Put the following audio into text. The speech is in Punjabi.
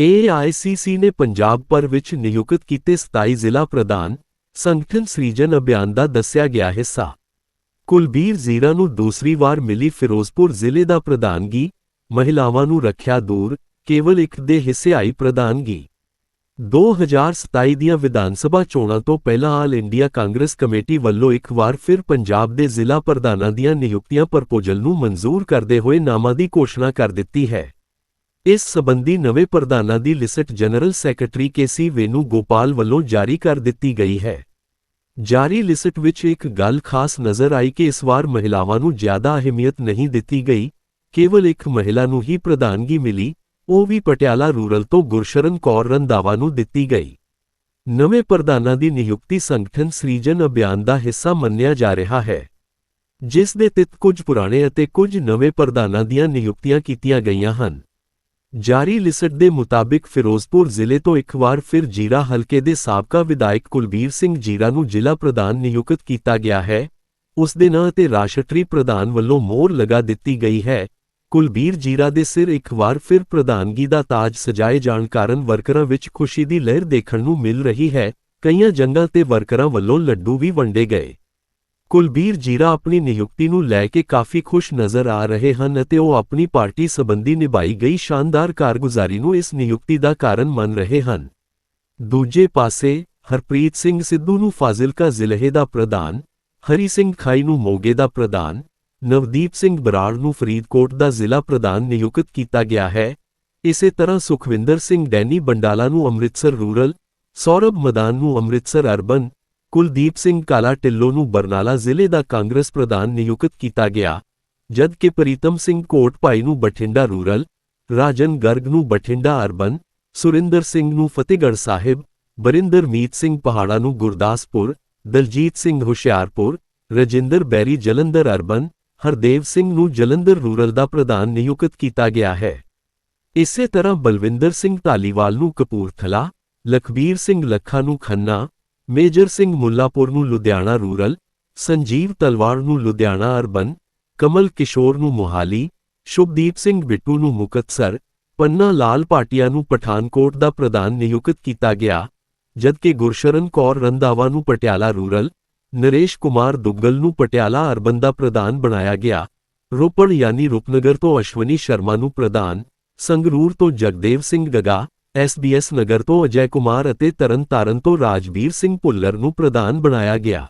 AICC ਨੇ ਪੰਜਾਬ ਭਰ ਵਿੱਚ ਨਿਯੁਕਤ ਕੀਤੇ 27 ਜ਼ਿਲ੍ਹਾ ਪ੍ਰਧਾਨ ਸੰਗਠਨ ਸ੍ਰੀਜਨ ਅਭਿਆਨ ਦਾ ਦੱਸਿਆ ਗਿਆ ਹਿੱਸਾ। ਕੁਲਬੀਰ ਜ਼ੀਰਾ ਨੂੰ ਦੂਸਰੀ ਵਾਰ ਮਿਲੀ ਫਿਰੋਜ਼ਪੁਰ ਜ਼ਿਲ੍ਹੇ ਦਾ ਪ੍ਰਧਾਨਗੀ, ਮਹਿਲਾਵਾਂ ਨੂੰ ਰੱਖਿਆ ਦੂਰ, ਕੇਵਲ ਇੱਕ ਦੇ ਹਿੱਸੇ ਆਈ ਪ੍ਰਧਾਨਗੀ। 2027 ਦੀਆਂ ਵਿਧਾਨ ਸਭਾ ਚੋਣਾਂ ਤੋਂ ਪਹਿਲਾਂ ਆਲ ਇੰਡੀਆ ਕਾਂਗਰਸ ਕਮੇਟੀ ਵੱਲੋਂ ਇੱਕ ਵਾਰ ਫਿਰ ਪੰਜਾਬ ਦੇ ਜ਼ਿਲ੍ਹਾ ਪ੍ਰਧਾਨਾਂ ਦੀਆਂ ਨਿਯੁਕਤੀਆਂ ਪ੍ਰਪੋਜ਼ਲ ਨੂੰ ਮਨਜ਼ੂਰ ਕਰਦੇ ਹੋਏ ਨਾਮਾਂ ਦੀ ਘੋਸ਼ਣਾ ਕਰ ਦਿੱਤੀ ਹੈ। ਇਸ ਸਬੰਧੀ ਨਵੇਂ ਪ੍ਰਧਾਨਾਂ ਦੀ list general secretary K C Venu Gopal ਵੱਲੋਂ ਜਾਰੀ ਕਰ ਦਿੱਤੀ ਗਈ ਹੈ। ਜਾਰੀ ਲਿਸਟ ਵਿੱਚ ਇੱਕ ਗੱਲ ਖਾਸ ਨਜ਼ਰ ਆਈ ਕਿ ਇਸ ਵਾਰ ਮਹਿਲਾਵਾਂ ਨੂੰ ਜ਼ਿਆਦਾ ਅਹਿਮੀਅਤ ਨਹੀਂ ਦਿੱਤੀ ਗਈ, ਕੇਵਲ ਇੱਕ ਮਹਿਲਾ ਨੂੰ ਹੀ ਪ੍ਰਧਾਨਗੀ ਮਿਲੀ, ਉਹ ਵੀ ਪਟਿਆਲਾ ਰੂਰਲ ਤੋਂ ਗੁਰਸ਼ਰਨ ਕੌਰ ਰੰਧਾਵਾ ਨੂੰ ਦਿੱਤੀ ਗਈ। ਨਵੇਂ ਪ੍ਰਧਾਨਾਂ ਦੀ ਨਿਯੁਕਤੀ ਸੰਗਠਨ ਸ੍ਰੀਜਨ ਅਭਿਆਨ ਦਾ ਹਿੱਸਾ ਮੰਨਿਆ ਜਾ ਰਿਹਾ ਹੈ। ਜਿਸ ਦੇ ਤਹਿਤ ਕੁਝ ਪੁਰਾਣੇ ਅਤੇ ਕੁਝ ਨਵੇਂ ਪ੍ਰਧਾਨਾਂ ਦੀਆਂ ਨਿਯੁਕਤੀਆਂ ਕੀਤੀਆਂ ਗਈਆਂ ਹਨ। ਜਾਰੀ ਲਿਸਟ ਦੇ ਮੁਤਾਬਿਕ ਫਿਰੋਜ਼ਪੁਰ ਜ਼ਿਲ੍ਹੇ ਤੋਂ ਇੱਕ ਵਾਰ ਫਿਰ ਜੀਰਾ ਹਲਕੇ ਦੇ ਸਾਬਕਾ ਵਿਧਾਇਕ ਕੁਲਬੀਰ ਸਿੰਘ ਜੀਰਾ ਨੂੰ ਜ਼ਿਲ੍ਹਾ ਪ੍ਰਧਾਨ ਨਿਯੁਕਤ ਕੀਤਾ ਗਿਆ ਹੈ। ਉਸ ਦੇ ਨਾਂ ਤੇ ਰਾਸ਼ਟਰੀ ਪ੍ਰਧਾਨ ਵੱਲੋਂ ਮੋਹਰ ਲਗਾ ਦਿੱਤੀ ਗਈ ਹੈ। ਕੁਲਬੀਰ ਜੀਰਾ ਦੇ ਸਿਰ ਇੱਕ ਵਾਰ ਫਿਰ ਪ੍ਰਧਾਨਗੀ ਦਾ ਤਾਜ ਸਜਾਏ ਜਾਣ ਕਾਰਨ ਵਰਕਰਾਂ ਵਿੱਚ ਖੁਸ਼ੀ ਦੀ ਲਹਿਰ ਦੇਖਣ ਨੂੰ ਮਿਲ ਰਹੀ ਹੈ। ਕਈਆਂ ਜੰਗਾਂ ਤੇ ਵਰਕਰਾਂ ਵੱਲੋਂ ਲੱਡੂ ਵੀ ਵੰਡੇ ਗਏ। ਕੁਲਬੀਰ ਜੀਰਾ ਆਪਣੀ ਨਿਯੁਕਤੀ ਨੂੰ ਲੈ ਕੇ ਕਾਫੀ ਖੁਸ਼ ਨਜ਼ਰ ਆ ਰਹੇ ਹਨ ਅਤੇ ਉਹ ਆਪਣੀ ਪਾਰਟੀ ਸੰਬੰਧੀ ਨਿਭਾਈ ਗਈ ਸ਼ਾਨਦਾਰ ਕਾਰਗੁਜ਼ਾਰੀ ਨੂੰ ਇਸ ਨਿਯੁਕਤੀ ਦਾ ਕਾਰਨ ਮੰਨ ਰਹੇ ਹਨ। ਦੂਜੇ ਪਾਸੇ, ਹਰਪ੍ਰੀਤ ਸਿੰਘ ਸਿੱਧੂ ਨੂੰ ਫਾਜ਼ਿਲਕਾ ਜ਼ਿਲ੍ਹੇ ਦਾ ਪ੍ਰਧਾਨ, ਹਰੀ ਸਿੰਘ ਖਾਈ ਨੂੰ ਮੋਗੇ ਦਾ ਪ੍ਰਧਾਨ, ਨਵਦੀਪ ਸਿੰਘ ਬਰਾੜ ਨੂੰ ਫਰੀਦਕੋਟ ਦਾ ਜ਼ਿਲ੍ਹਾ ਪ੍ਰਧਾਨ ਨਿਯੁਕਤ ਕੀਤਾ ਗਿਆ ਹੈ। ਇਸੇ ਤਰ੍ਹਾਂ ਸੁਖਵਿੰਦਰ ਸਿੰਘ ਡੈਨੀ ਬੰਡਾਲਾ ਨੂੰ ਅੰਮ੍ਰਿਤਸਰ ਰੂਰਲ, ਸੌਰਭ ਮਦਾਨ ਨੂੰ ਅੰਮ੍ਰਿਤਸਰ ਅਰਬਨ ਕੁਲਦੀਪ ਸਿੰਘ ਕਾਲਾ ਢਿੱਲੋਂ ਨੂੰ ਬਰਨਾਲਾ ਜ਼ਿਲ੍ਹੇ ਦਾ ਕਾਂਗਰਸ ਪ੍ਰਧਾਨ ਨਿਯੁਕਤ ਕੀਤਾ ਗਿਆ, ਜਦਕਿ ਪ੍ਰੀਤਮ ਸਿੰਘ ਕੋਟਪਾਈ ਨੂੰ ਬਠਿੰਡਾ ਰੂਰਲ, ਰਾਜਨ ਗਰਗ ਨੂੰ ਬਠਿੰਡਾ ਅਰਬਨ, ਸੁਰਿੰਦਰ ਸਿੰਘ ਨੂੰ ਫਤਿਹਗੜ੍ਹ ਸਾਹਿਬ, ਬਰਿੰਦਰ ਮੀਤ ਸਿੰਘ ਪਹਾੜਾ ਨੂੰ ਗੁਰਦਾਸਪੁਰ, ਦਲਜੀਤ ਸਿੰਘ ਹੁਸ਼ਿਆਰਪੁਰ, ਰਜਿੰਦਰ ਬੈਰੀ ਜਲੰਧਰ ਅਰਬਨ, ਹਰਦੇਵ ਸਿੰਘ ਨੂੰ ਜਲੰਧਰ ਰੂਰਲ ਦਾ ਪ੍ਰਧਾਨ ਨਿਯੁਕਤ ਕੀਤਾ ਗਿਆ ਹੈ। ਇਸੇ ਤਰ੍ਹਾਂ ਬਲਵਿੰਦਰ ਸਿੰਘ ਧਾਲੀਵਾਲ ਨੂੰ ਕਪੂਰਥਲਾ, ਲਖਬੀਰ ਸਿੰਘ ਲੱਖਾ ਨੂੰ ਖੰਨਾ ਮੇਜਰ ਸਿੰਘ ਮੁੱਲਾਪੁਰ ਨੂੰ ਲੁਧਿਆਣਾ ਰੂਰਲ, ਸੰਜੀਵ ਤਲਵਾੜ ਨੂੰ ਲੁਧਿਆਣਾ ਅਰਬਨ, ਕਮਲ ਕਿਸ਼ੋਰ ਨੂੰ ਮੁਹਾਲੀ, ਸ਼ੁਭਦੀਪ ਸਿੰਘ ਬਿੱਟੂ ਨੂੰ ਮੁਕਤਸਰ, ਪੰਨਾ ਲਾਲ ਪਾਟਿਆ ਨੂੰ ਪਠਾਨਕੋਟ ਦਾ ਪ੍ਰਧਾਨ ਨਿਯੁਕਤ ਕੀਤਾ ਗਿਆ, ਜਦਕਿ ਗੁਰਸ਼ਰਨ ਕੌਰ ਰੰਧਾਵਾ ਨੂੰ ਪਟਿਆਲਾ ਰੂਰਲ, ਨਰੇਸ਼ ਕੁਮਾਰ ਦੁੱਗਲ ਨੂੰ ਪਟਿਆਲਾ ਅਰਬਨ ਦਾ ਪ੍ਰਧਾਨ ਬਣਾਇਆ ਗਿਆ। ਰੋਪੜ ਯਾਨੀ ਰੂਪਨਗਰ ਤੋਂ ਅਸ਼ਵਨੀ ਸ਼ਰਮਾ ਨੂੰ ਪ੍ਰਧਾਨ, ਸੰਗਰੂਰ ਤੋਂ ਜਗਦੇਵ ਸਿੰਘ ਗਗਾ ਐਸਬੀਐਸ ਨਗਰ ਤੋਂ ਅਜੈ ਕੁਮਾਰ ਅਤੇ ਤਰਨਤਾਰਨ ਤੋਂ ਰਾਜਵੀਰ ਸਿੰਘ ਭੁੱਲਰ ਨੂੰ ਪ੍ਰਧਾਨ ਬਣਾਇਆ ਗਿਆ।